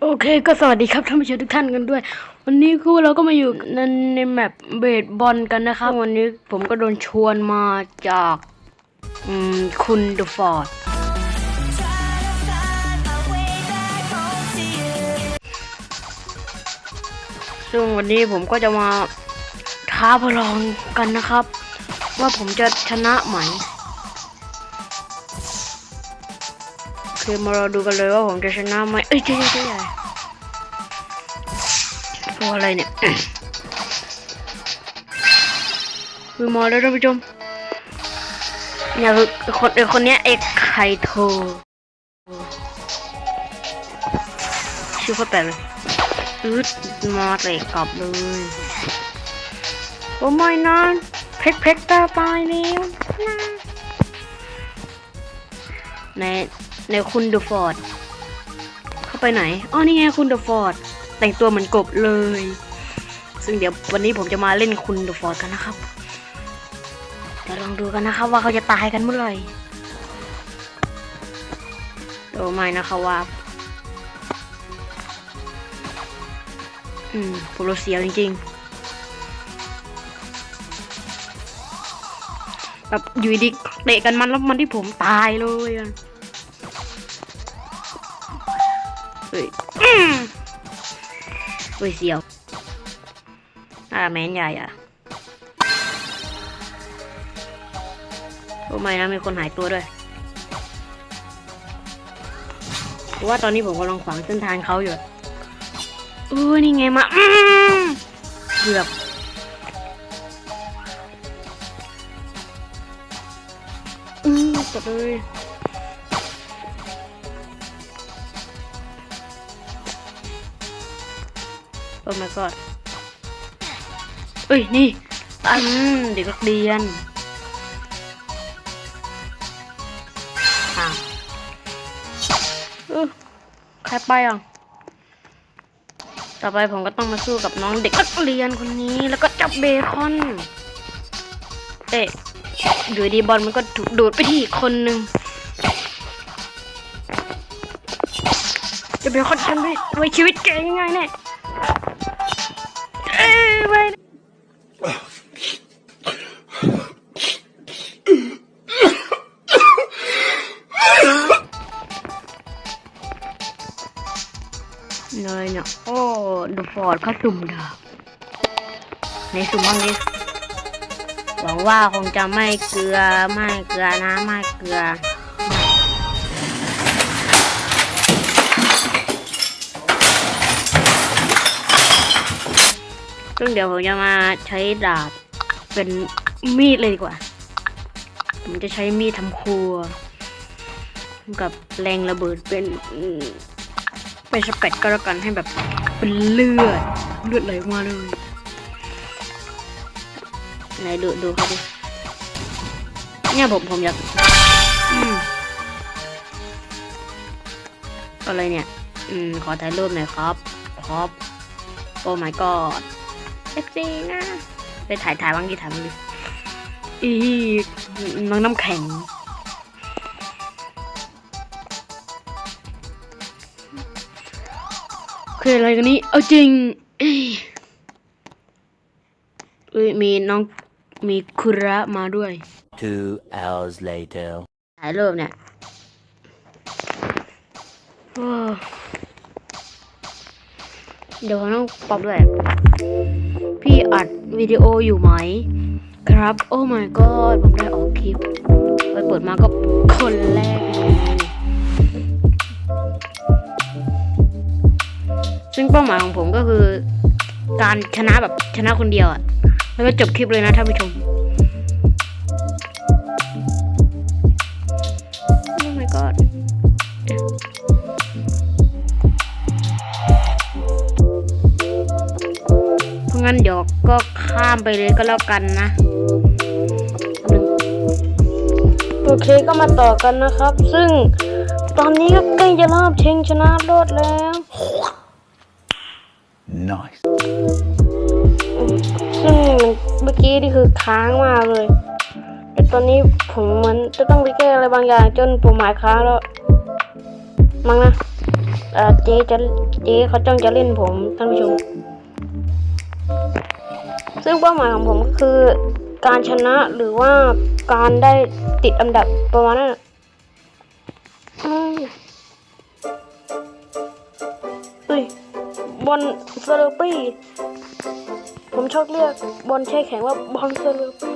โอเคก็สวัสดีครับท่านผู้ชมทุกท่านกันด้วย วันนี้คือเราก็มาอยู่ในในแมปเบสบอลกันนะครับ วันนี้ผมก็โดนชวนมาจากคุณเดอะฟอร์ดซึ่งวันนี้ผมก็จะมาท้าประลองกันนะครับ ว่าผมจะชนะไหม คือมารอดูกันเลยว่าผมจะชนะไหมเอ้ยเจ๊เจ๊ใหญ่ตัวอะไรเนี่ยคือมาแล้วท่านผู้ชมเนี่ยคือคนคนเนี้ยเอกไคโทชื่อโคตรแปลกเลยอืดมาเตะกลับเลยโอ้ไม่นะเพชรเพชรตาตายแล้วใน ในคุณเดอะฟอร์ดเข้าไปไหนอ๋อนี่ไงคุณเดอะฟอร์ดแต่งตัวเหมือนกบเลย ซึ่งเดี๋ยววันนี้ผมจะมาเล่นคุณเดอะฟอร์ดกันนะครับเดี๋ยวลองดูกันนะครับว่าเขาจะตายกันเมื่อไหร่โอ้ไม่นะคะว่าอืมผมรู้เสียวจริงๆ แบบอยู่ดีเตะกันมันแล้วมันที่ผมตายเลยอะ ฮ้ยเฮ้ยเสียวอ่าแมนใหญ่อะโอ้ไม่นะมีคนหายตัวด้วยเพราะว่าตอนนี้ผมกำลังขวางเส้นทางเขาอยู่เออนี่ไงมาเกือบอืมกดเลย โอ้ my god เอ้ย นี่อืมเด็กนักเรียนอะเออใครไปอะ ต่อไปผมก็ต้องมาสู้กับน้องเด็กนักเรียนคนนี้แล้วก็จับเบคอนเอ๊ะอยู่ดีบอลมันก็ถูกดูดไปที่คนหนึ่งจะเบคอนทำไว้ไว้ชีวิตแกยังไงเนี่ย ฟอร์ดเขาสุ่มดาบในสุ่มบ้างดิหวังว่าคงจะไม่เกลือไม่เกลือนะไม่เกลือซึ่งเดี๋ยวผมจะมาใช้ดาบเป็นมีดเลยดีกว่า ผมจะใช้มีดทำครัว กับแรงระเบิดเป็นเป็นสเปดก็แล้วกันให้แบบ เป็นเลือด เลือดไหลออกมาเลยไหนดูดูเขาดิเนี่ยผมผมอยากอะไรเนี่ย อืม ขอถ่ายรูปหน่อยครับ ครับ โอ้ my god เอฟซีนะ ไปถ่ายถ่ายบางดิถ่ายบางดิอีน้องน้ำแข็ง คืออะไรกันนี้ เอาจริงเอ้ยเอ้ยมีน้องมีคุระมาด้วย Two hours later. ถ่ายรูปเนี่ยโอ้เดี๋ยวผมต้องปรับด้วย พี่อัดวิดีโออยู่ไหม ครับ โอ้ my god ผมได้ออกคลิป ไปเปิดมาก็คนแรก ซึ่งเป้าหมายของผมก็คือ การชนะแบบชนะคนเดียวอะแล้วก็จบคลิปเลยนะท่านผู้ชมโอ้ my god เพราะงั้นเดี๋ยวก็ข้ามไปเลยก็แล้วกันนะ โอเคก็มาต่อกันนะครับ ซึ่งตอนนี้ก็ใกล้จะรอบชิงชนะเลิศแล้ว Nice. ซึ่งเมื่อกี้นี่คือค้างมาเลยแต่ตอนนี้ผมเหมันจะต้องไปแก้อะไรบางอย่างจนผมหมายค้างแล้ว มั้งนะเอ่อเจ๊จะเจ๊เขาจ้องจะเล่นผมท่านผู้ชม ซึ่งเป้าหมายของผมก็คือการชนะหรือว่าการได้ติดอันดับประมาณนั้นอืม บอลเซอร์ปี้ผมชอบเรียกบอลแช่แข็งว่าบอลเซอร์ปี้